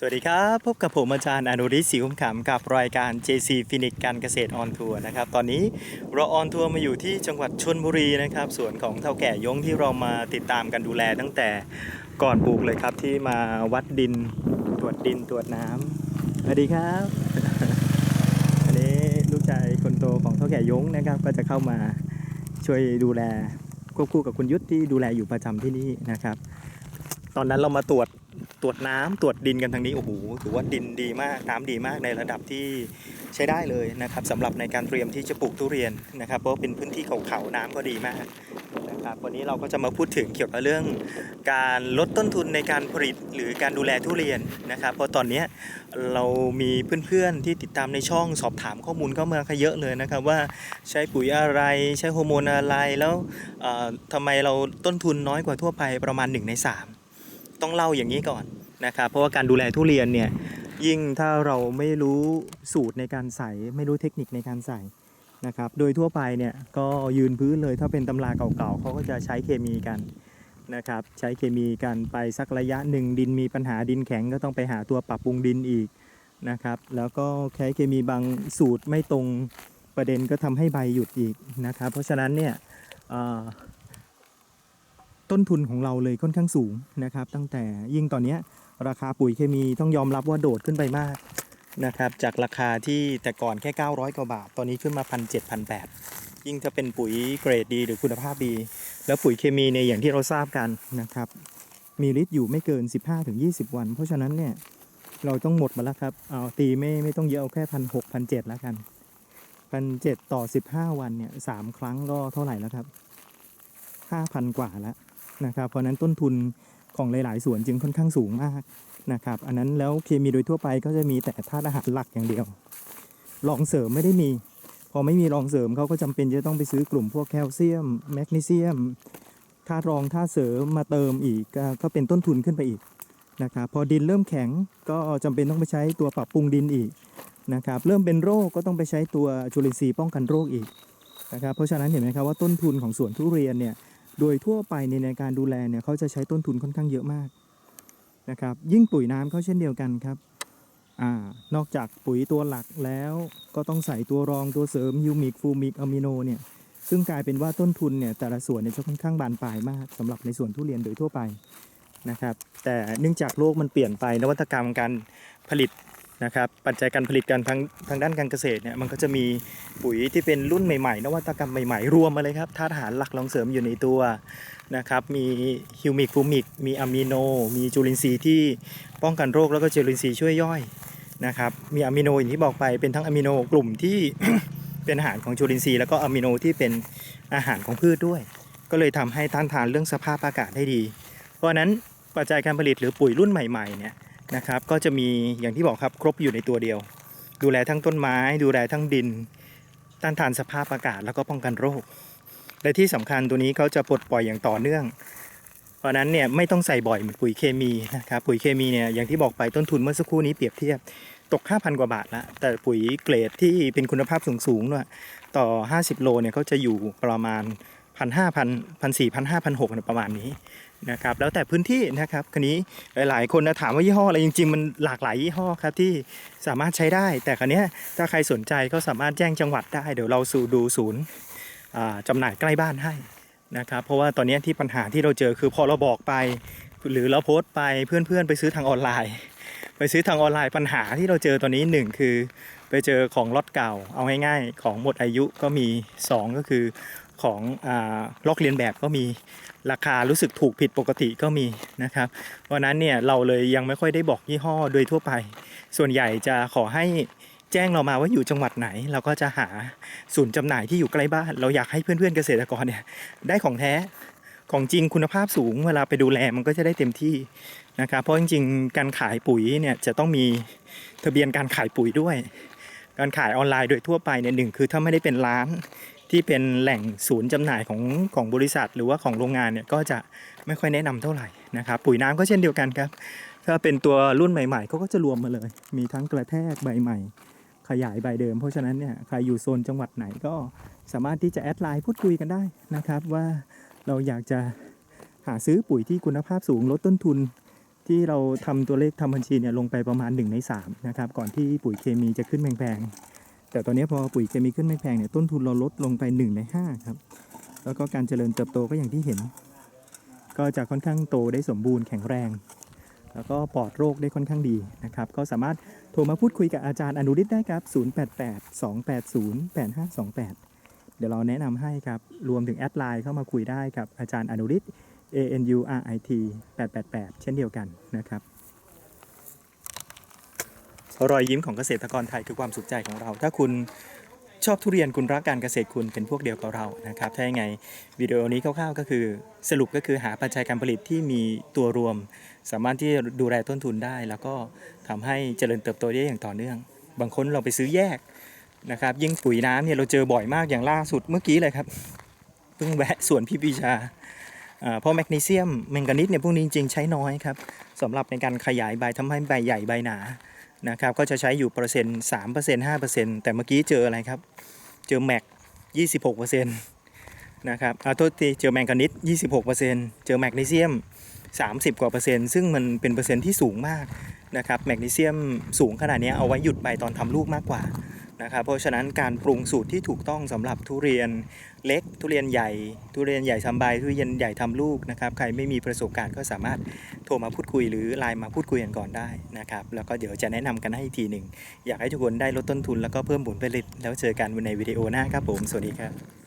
สวัสดีครับ พบกับผมอาจารย์อนุริศศรีคุ้มขำกับรายการ JC Phoenix การเกษตรออนทัวร์นะครับ ตอนนี้เราออนทัวร์มาอยู่ที่จังหวัดชนบุรีนะครับสวนของเท่าแก่ยงที่เรามาติดตามกันดูแลตั้งแต่ก่อนปลูกเลยครับที่มาวัดดินตรวจดินตรวจน้ำสวัสดีครับ อันนี้ลูกชายคนโตของเท่าแก่ยงนะครับ ก็จะเข้ามาช่วยดูแลควบคู่กับคุณยุทธที่ดูแลอยู่ประจำที่นี่นะครับ ตอนนั้นเรามาตรวจ ตรวจน้ำตรวจดินกันทางนี้โอ้โหถือว่าดินดีมากน้ำดีมากในระดับที่ใช้ได้เลยนะครับสำหรับในการเตรียมที่จะปลูกทุเรียนนะครับ เพราะเป็นพื้นที่เขาเขาน้ำก็ดีมากนะครับวันนี้เราก็จะมาพูดถึงเกี่ยวกับเรื่อง การลดต้นทุนในการผลิตหรือการดูแลทุเรียนนะครับ เพราะตอนนี้เรามีเพื่อนๆที่ติดตามในช่องสอบถามข้อมูลเข้ามาเยอะเลยนะครับ ว่าใช้ปุ๋ยอะไร ใช้ฮอร์โมนอะไรแล้วเอ่อทำไมเราต้นทุนน้อยกว่าทั่วไปประมาณ 1 ใน 3 ต้องเล่าอย่างนี้ก่อนนะครับเพราะว่าการดูแลทุเรียนเนี่ยยิ่งถ้าเราไม่รู้สูตรในการใส่ไม่รู้เทคนิคในการใส่นะครับโดยทั่วไปเนี่ยก็ยืนพื้นเลยถ้าเป็นตำราเก่าๆเขาก็จะใช้เคมีกันนะครับใช้เคมีกันไปสักระยะหนึ่งดินมีปัญหาดินแข็งก็ต้องไปหาตัวปรับปรุงดินอีกนะครับแล้วก็ใช้เคมีบางสูตรไม่ตรงประเด็นก็ทำให้ใบหยุดอีกนะครับเพราะฉะนั้นเนี่ย ต้นทุนของเราเลยค่อนข้างสูงนะครับ ตั้งแต่ยิ่งตอนนี้ราคาปุ๋ยเคมีต้องยอมรับว่าโดดขึ้นไปมากนะครับจากราคาที่แต่ก่อนแค่ 900 กว่าบาท ตอนนี้ขึ้นมา 1 7 0 0 8ยิ่งถ้าเป็นปุ๋ยเกรดดีหรือคุณภาพดี แล้วปุ๋ยเคมีเนี่ยอย่างที่เราทราบกันนะครับ มีฤทธิ์อยู่ไม่เกิน 15-20 วัน เพราะฉะนั้นเนี่ยเราต้องหมดมาแล้วครับ เอาตีไม่ไม่ต้องเยอะเอาแค่พันหกพันเจ็ดแล้วกันพันเจ็ดต่อ15วันเนี่ยสามครั้งก็เท่าไหร่แล้วครับ5,000กว่าแล้ว นะครับเพราะนั้นต้นทุนของหลาย ๆ สวนจึงค่อนข้างสูงมากนะครับอันนั้นแล้วเคมีโดยทั่วไปก็จะมีแต่ธาตุอาหารหลักอย่างเดียวรองเสริมไม่ได้มี พอไม่มีรองเสริมเขาก็จำเป็นจะต้องไปซื้อกลุ่มพวกแคลเซียมแมกนีเซียมธาตุรองธาตุเสริมมาเติมอีกก็เป็นต้นทุนขึ้นไปอีกนะครับพอดินเริ่มแข็งก็จำเป็นต้องไปใช้ตัวปรับปรุงดินอีกนะครับเริ่มเป็นโรคก็ต้องไปใช้ตัวจุลินทรีย์ป้องกันโรคอีกนะครับเพราะฉะนั้นเห็นไหมครับว่าต้นทุนของสวนทุเรียนเนี่ย โดยทั่วไปในในการดูแลเนี่ยเขาจะใช้ต้นทุนค่อนข้างเยอะมากนะครับ ยิ่งปุ๋ยน้ำเขาเช่นเดียวกันครับอานอกจากปุ๋ยตัวหลักแล้วก็ต้องใส่ตัวรองตัวเสริมยูมิกฟูมิกอะมิโนเนี่ยซึ่งกลายเป็นว่าต้นทุนเนี่ยแต่ละส่วนเนี่ยจะค่อนข้างบานปลายมากสำหรับในส่วนทุเรียนโดยทั่วไปนะครับ แต่เนื่องจากโลกมันเปลี่ยนไปนวัตกรรมการผลิต นะครับปัจจัยการผลิตกันทางทางด้านการเกษตรเนี่ยมันก็จะมีปุ๋ยที่เป็นรุ่นใหม่ๆ นวัตกรรมใหม่ๆ รวมมาเลยครับธาตุอาหารหลักรองเสริมอยู่ในตัวนะครับมีฮิวมิกฟูมิก มีอะมิโน มีจุลินทรีย์ที่ป้องกันโรคแล้วก็จุลินทรีย์ช่วยย่อยนะครับมีอะมิโนอย่างที่บอกไปเป็นทั้งอะมิโนกลุ่มที่เป็นอาหารของจุลินทรีย์แล้วก็อะมิโนที่เป็นอาหารของพืชด้วย ก็เลยทำให้ต้านทานเรื่องสภาพอากาศได้ดี เพราะนั้นปัจจัยการผลิตหรือปุ๋ยรุ่นใหม่ๆเนี่ย นะครับ ก็จะมีอย่างที่บอกครับครบอยู่ในตัวเดียว ดูแลทั้งต้นไม้ ดูแลทั้งดิน ต้านทานสภาพอากาศแล้วก็ป้องกันโรค และที่สำคัญตัวนี้เขาจะปลดปล่อยอย่างต่อเนื่อง เพราะนั้นเนี่ยไม่ต้องใส่บ่อยเหมือนปุ๋ยเคมีนะครับปุ๋ยเคมีเนี่ยอย่างที่บอกไปต้นทุนเมื่อสักครู่นี้เปรียบเทียบตก 5,000 กว่าบาทละแต่ปุ๋ยเกรดที่เป็นคุณภาพสูงๆเนี่ยต่อ 50 โลเนี่ยเขาจะอยู่ประมาณ 1,500 1,400 1,500ประมาณนี้ นะครับแล้วแต่พื้นที่นะครับคันนี้หลาย ๆ คนนะถามว่ายี่ห้ออะไรจริง ๆ มันหลากหลายยี่ห้อครับที่สามารถใช้ได้ แต่คันนี้ถ้าใครสนใจก็สามารถแจ้งจังหวัดได้ เดี๋ยวเราสู่ดูศูนย์อ่าจำหน่ายใกล้บ้านให้นะครับเพราะว่าตอนนี้ที่ปัญหาที่เราเจอคือพอเราบอกไป หรือเราโพสต์ไปเพื่อน ๆ ไปซื้อทางออนไลน์ ไปซื้อทางออนไลน์ปัญหาที่เราเจอตอนนี้หนึ่งคือ ไปเจอของล็อตเก่า เอาง่ายๆ ของหมดอายุก็มีสองก็คือ ของอลอกเลียนแบบก็มีราคารู้สึกถูกผิดปกติก็มีนะครับเพราะฉะนั้นเนี่ยเราเลยยังไม่ค่อยได้บอกยี่ห้อโดยทั่วไป ส่วนใหญ่จะขอให้แจ้งเรามาว่าอยู่จังหวัดไหน เราก็จะหาศูนย์จำหน่ายที่อยู่ใกล้บ้าน เราอยากให้เพื่อนๆเกษตรกรเนี่ยได้ของแท้ของจริงคุณภาพสูงเวลาไปดูแลมันก็จะได้เต็มที่นะครับเพราะจริงๆ การขายปุ๋ยเนี่ยจะต้องมีทะเบียนการขายปุ๋ยด้วย การขายออนไลน์โดยทั่วไปเนี่ยหนึ่งคือถ้าไม่ได้เป็นร้าน ที่เป็นแหล่งศูนย์จำหน่ายของของบริษัท หรือว่าของโรงงานเนี่ยก็จะไม่ค่อยแนะนำเท่าไหร่นะครับปุ๋ยน้ำก็เช่นเดียวกันครับถ้าเป็นตัวรุ่นใหม่ๆเขาก็จะรวมมาเลย มีทั้งกระแทกใบใหม่ ขยายใบเดิม เพราะฉะนั้นเนี่ยใครอยู่โซนจังหวัดไหนก็สามารถที่จะแอดไลน์พูดคุยกันได้นะครับ ว่าเราอยากจะหาซื้อปุ๋ยที่คุณภาพสูงลดต้นทุนที่เราทำตัวเลขทำบัญชีเนี่ยลงไปประมาณ1ใน3นะครับก่อนที่ปุ๋ยเคมีจะขึ้นแพงๆ แต่ตอนนี้พอปุ๋ยเคมีขึ้นไม่แพงเนี่ยต้นทุนเราลดลงไป 1 ใน 5 ครับ แล้วก็การเจริญเติบโตก็อย่างที่เห็น ก็จะค่อนข้างโตได้สมบูรณ์แข็งแรง แล้วก็ปลอดโรคได้ค่อนข้างดีนะครับ ก็สามารถโทรมาพูดคุยกับอาจารย์อนุริตได้ครับ 088 280 8528 เดี๋ยวเราแนะนำให้ครับ รวมถึงแอดไลน์เข้ามาคุยได้กับอาจารย์อนุริต A N U R I T 888 เช่นเดียวกันนะครับ รอยยิ้มของเกษตรกรไทยคือความสุขใจของเรา ถ้าคุณชอบทุเรียนคุณรักการเกษตรคุณเป็นพวกเดียวกับเรานะครับถ้ายังไงวิดีโอนี้คร่าวๆก็คือ สรุปก็คือหาปัจจัยการผลิตที่มีตัวรวม สามารถที่จะดูแลต้นทุนได้ แล้วก็ทำให้เจริญเติบโตได้อย่างต่อเนื่อง บางคนเราไปซื้อแยกนะครับยิ่งปุ๋ยน้ำเนี่ยเราเจอบ่อยมากอย่างล่าสุดเมื่อกี้เลยครับเพิ่งแวะสวนพี่ปีชาอ่าเพราะแมกนีเซียมแมงกานิสเนี่ยพวกนี้จริงๆใช้น้อยครับสำหรับในการขยายใบทำให้ใบใหญ่ใบหนา นะครับก็จะใช้อยู่เปอร์เซ็นต์สามเปอร์เซ็นต์ห้าเปอร์เซ็นต์แต่เมื่อกี้เจออะไรครับ เจอแมกยี่สิบหกเปอร์เซ็นต์นะครับเอาโทษทีเจอแมงกานิสยี่สิบหกเปอร์เซ็นต์เจอแมกนีเซียมสามสิบกว่าเปอร์เซ็นต์ซึ่งมันเป็นเปอร์เซ็นต์ที่สูงมากนะครับแมกนีเซียมสูงขนาดนี้เอาไว้หยุดใบตอนทำลูกมากกว่านะครับเพราะฉะนั้นการปรุงสูตรที่ถูกต้องสำหรับทุเรียน เล็ก ทุเรียนใหญ่ ทุเรียนใหญ่ทำใบทุเรียนใหญ่ทำลูกนะครับ ใครไม่มีประสบการณ์ก็สามารถโทรมาพูดคุยหรือไลน์มาพูดคุยกันก่อนได้นะครับ แล้วก็เดี๋ยวจะแนะนำกันให้อีกทีหนึ่ง อยากให้ทุกคนได้ลดต้นทุนแล้วก็เพิ่มผลผลิตแล้วเจอกันในวิดีโอหน้าครับผม สวัสดีครับ